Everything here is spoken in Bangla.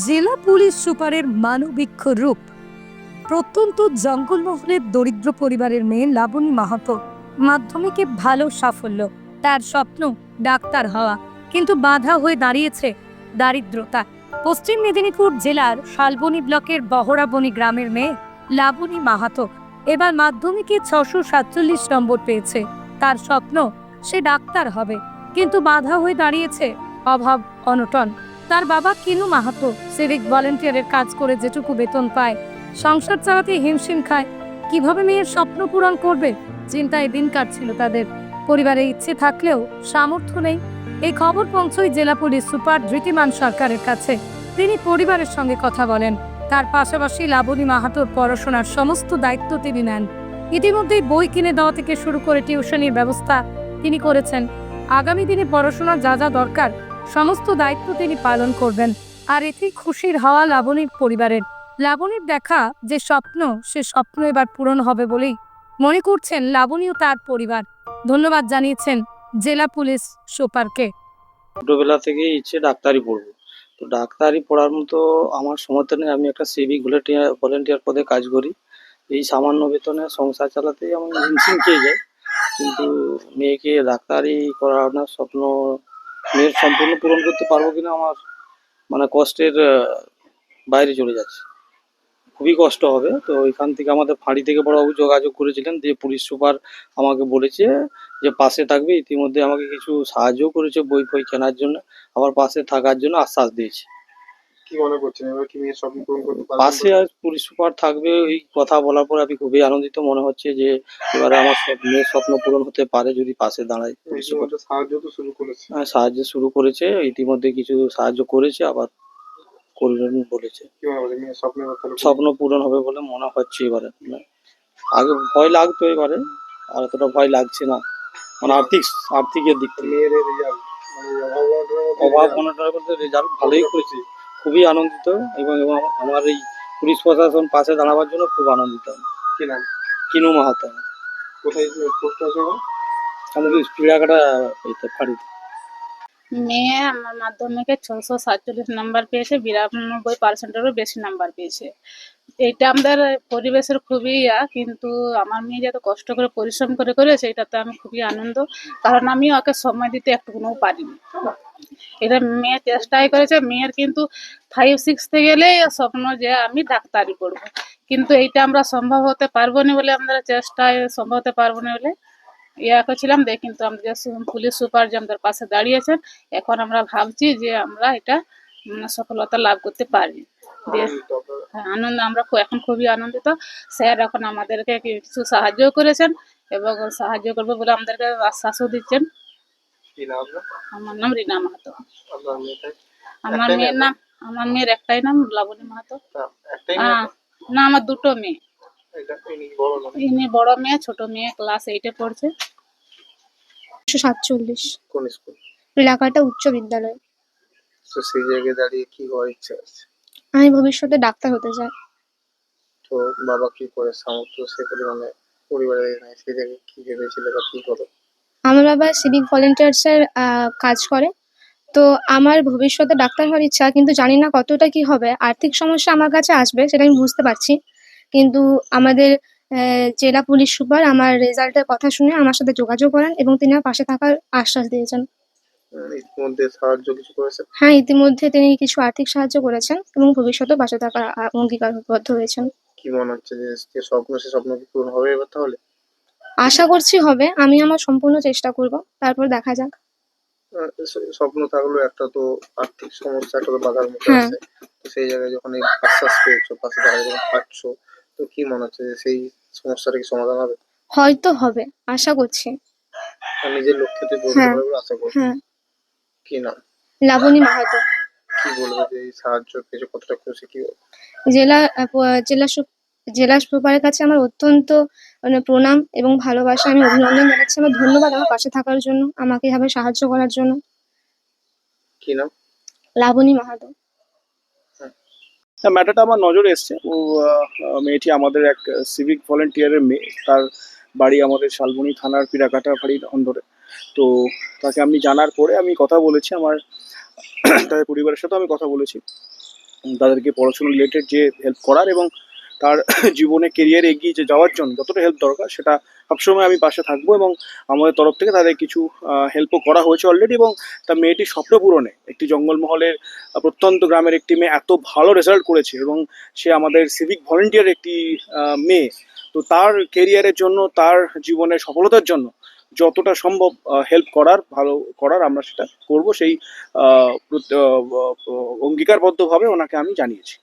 জেলা পুলিশ সুপারের মানবিক রূপ। প্রত্যন্ত জঙ্গলমহলের দরিদ্র পরিবারের মেয়ে লাবণী মাহাতো মাধ্যমিকে ভালো সাফল্য। তার স্বপ্ন ডাক্তার হওয়া, কিন্তু বাধা হয়ে দাঁড়িয়েছে দারিদ্রতা। পশ্চিম মেদিনীপুর জেলার শালবনী ব্লকের বহরাবনী গ্রামের মেয়ে লাবণী মাহাতো এবার মাধ্যমিকে ছশো সাতচল্লিশ নম্বর পেয়েছে। তার স্বপ্ন, সে ডাক্তার হবে, কিন্তু বাধা হয়ে দাঁড়িয়েছে অভাব, অনটন। তার বাবা কিনু মাহাতো। সিভিক ভলেন্টিয়ারের কাজ করে যেটুকু বেতন পায়। সংসার চালাতে হিমশিম খায়। কীভাবে মেয়ের স্বপ্ন পূরণ করবে? চিন্তায় দিন কাটছিল তাদের। পরিবারে ইচ্ছে থাকলেও সামর্থ্য নেই। এই খবর পৌঁছয় জেলা পুলিশ সুপার ধৃতিমান সরকারের কাছে। তিনি পরিবারের সঙ্গে কথা বলেন। তার পাশাপাশি লাবণী মাহাতোর পড়াশোনার সমস্ত দায়িত্ব তিনি নেন। ইতিমধ্যেই বই কিনে দেওয়া থেকে শুরু করে টিউশনির ব্যবস্থা তিনি করেছেন। আগামী দিনে পড়াশোনার যা যা দরকার সমস্ত দায়িত্ব তিনি পালন করবেন। আর এতেই খুশির হওয়া লাবণীর পরিবারের। লাবণীর দেখা যে স্বপ্ন, সে স্বপ্ন এবার পূরণ হবে বলেই মনে করছেন লাবণী ও তার পরিবার। ধন্যবাদ জানিয়েছেন জেলা পুলিশ সুপারকে। ছোটবেলা থেকেই ইচ্ছে ডাক্তারি পড়ব। তো ডাক্তারি পড়ার মতো আমার সমর্থ নেই। আমি একটা সিভিক ভলেন্টিয়ার ভলেন্টিয়ার পদে কাজ করি। এই সামান্য বেতনে সংসার চালাতেই আমি হিমশিম খেয়ে যাই কিন্তু মেয়েকে ডাক্তারি করানোর স্বপ্ন মেয়ের সম্পূর্ণ পূরণ করতে পারব কিনা আমার মানে কষ্টের বাইরে চলে যাচ্ছে। খুবই কষ্ট হবে। তো এখান থেকে আমাদের ফাঁড়ি থেকে বড় যোগাযোগ করেছিলেন, দিয়ে পুলিশ সুপার আমাকে বলেছে যে পাশে থাকবে। ইতিমধ্যে আমাকে কিছু সাহায্য করেছে বই ফই কেনার জন্য। আবার পাশে থাকার জন্য আশ্বাস দিয়েছে। কি মনে করছেন? এবার কি মেয়ের স্বপ্ন পূরণ করতে পারবেন পাশে আর পুলিশ সুপার থাকবে এই কথা বলার পর আমি খুবই আনন্দিত মনে হচ্ছে যে এবারে আমার মেয়ের স্বপ্ন পূরণ হতে পারে যদি পাশে দাঁড়ায় পুলিশ সুপার। সাহায্য তো শুরু করেছে। হ্যাঁ, সাহায্য শুরু করেছে ইতিমধ্যে কিছু সাহায্য করেছে আবার করবেন বলেছে। স্বপ্ন পূরণ হবে বলে মনে হচ্ছে এবারে। আগে ভয় লাগতো এবারে আর অতটা ভয় লাগছে না। মানে আর্থিক আর্থিকের দিক থেকে। মানে অভাব মনে রেজাল্ট ভালোই করেছি। খুবই আনন্দিত এবং এবং আমার এই পুলিশ প্রশাসন পাশে দাঁড়াবার জন্য খুব আনন্দিত। কি নাম? কিনু মাহাতো। কোথায় পোস্ট আছে আমাদের পিড়াকাটা এইতে ফাড়িতে। মেয়ে আমার মাধ্যমিকে ছশো সাতচল্লিশ নাম্বার পেয়েছে বিরানব্বই পার্সেন্টেরও বেশি নাম্বার পেয়েছে। এইটা আমাদের পরিবেশের খুবই ইয়া কিন্তু আমার মেয়ে যত কষ্ট করে পরিশ্রম করে করেছে এটাতে আমি খুবই আনন্দ। কারণ আমি ওকে সময় দিতে একটুকুনও পারিনি। এটা মেয়ে চেষ্টাই করেছে মেয়ের কিন্তু ফাইভ সিক্সতে গেলেই স্বপ্ন যে আমি ডাক্তারি পড়ব কিন্তু এইটা আমরা সম্ভব হতে পারব না বলে আমরা চেষ্টায় সম্ভব হতে পারব না বলে ইয়া করছিলাম। দেখ কিন্তু আমাদের পুলিশ সুপার যে আমাদের পাশে দাঁড়িয়েছেন। এখন আমরা ভাবছি যে আমরা এটা সফলতা লাভ করতে পারি? হ্যাঁ, আনন্দ আমরা এখন খুবই আনন্দিত। স্যার এখন আমাদেরকে কিছু সাহায্য করেছেন এবং সাহায্য করবে বলে আমাদেরকে আশ্বাসও দিচ্ছেন। কি নাম? আমার নাম রিনা মাহাতো। আমার মেয়ের নাম? আমার মেয়ের একটাই নাম লাবণী মাহাতো। না, আমার দুটো মেয়ে। ইনি বড় না? ইনি বড় মেয়ে ছোট মেয়ে ক্লাস এইটে পড়ছে। একশো সাতচল্লিশ। কোন স্কুল? এলাকাটা উচ্চ বিদ্যালয়। তো সেই জায়গায় দাঁড়িয়ে কি হওয়ার ইচ্ছা আছে? আমি ভবিষ্যতে ডাক্তার হতে চাই। তো বাবা কি করে সামর্থ্য সে পরিমাণে পরিবারে নাই সেই জায়গায় কি ভেবেছিল বা কি করো আমার বাবা সিভিক ভলেন্টিয়ার্সের কাজ করে। তো আমার ভবিষ্যতে ডাক্তার হওয়ার ইচ্ছা কিন্তু জানি না কতটা কি হবে। আর্থিক সমস্যা আমার কাছে আসবে সেটা আমি বুঝতে পারছি। কিন্তু আমাদের জেলা পুলিশ সুপার আমার রেজাল্টের কথা শুনে আমার সাথে যোগাযোগ করেন এবং তিনি আমার পাশে থাকার আশ্বাস দিয়েছেন। ইতিমধ্যে সাহায্য কিছু করেছে হ্যাঁ ইতিমধ্যে তিনি কিছু আর্থিক সাহায্য করেছেন এবং ভবিষ্যতে পাশে থাকার অঙ্গীকারবদ্ধ হয়েছেন। কি মনে হচ্ছে যে যে স্বপ্ন সে স্বপ্ন কি পূরণ হবে এবার তাহলে? আশা করছি হবে আমি আমার সম্পূর্ণ চেষ্টা করব তারপর দেখা যাক। স্বপ্ন থাকলেও একটা তো আর্থিক সমস্যা একটা তো বাধার মুখে হ্যাঁ। আছে। তো সেই জায়গায় যখন এই আশ্বাস পেয়েছ পাশে দাঁড়িয়ে যখন পাচ্ছ তো কি মনে হচ্ছে যে সেই সমস্যাটা কি সমাধান হবে? হয়তো হবে আশা করছি। নিজের লক্ষ্যে তুই পৌঁছতে হ্যাঁ। পারবে আশা করছি। হ্যাঁ। কি নাম? লাবণী মাহাতো। কি বলব যে এই সাহায্য পেয়েছ কতটা খুশি কি? জেলা জেলা জেলা সুপারের কাছে আমার অত্যন্ত মানে প্রণাম এবং ভালোবাসা। আমি অভিনন্দন জানাচ্ছি। আমার ধন্যবাদ আমার পাশে থাকার জন্য আমাকে এভাবে সাহায্য করার জন্য। কি নাম? লাবণী মাহাতো। হ্যাঁ ম্যাটারটা আমার নজরে এসছে। ও মেয়েটি আমাদের এক সিভিক ভলেন্টিয়ারের মেয়ে। তার বাড়ি আমাদের শালবনী থানার পিরাকাটা বাড়ির অন্দরে। তো তাকে আমি জানার পরে আমি কথা বলেছি। আমার তাদের পরিবারের সাথে আমি কথা বলেছি। তাদেরকে পড়াশোনা রিলেটেড যে হেল্প করার এবং তার জীবনে কেরিয়ারে এগিয়ে যাওয়ার জন্য যতটা হেল্প দরকার, সেটা সবসময় আমি পাশে থাকব এবং আমাদের তরফ থেকে তাদের কিছু হেল্পও করা হয়েছে অলরেডি এবং তার মেয়েটি স্বপ্ন পূরণে একটি জঙ্গলমহলের প্রত্যন্ত গ্রামের একটি মেয়ে এত ভালো রেজাল্ট করেছে এবং সে আমাদের সিভিক ভলেন্টিয়ার একটি মেয়ে। তো তার কেরিয়ারের জন্য, তার জীবনের সফলতার জন্য যতটা সম্ভব হেল্প করার, ভালো করার আমরা সেটা করব। সেই অঙ্গীকারবদ্ধভাবে ওনাকে আমি জানিয়েছি।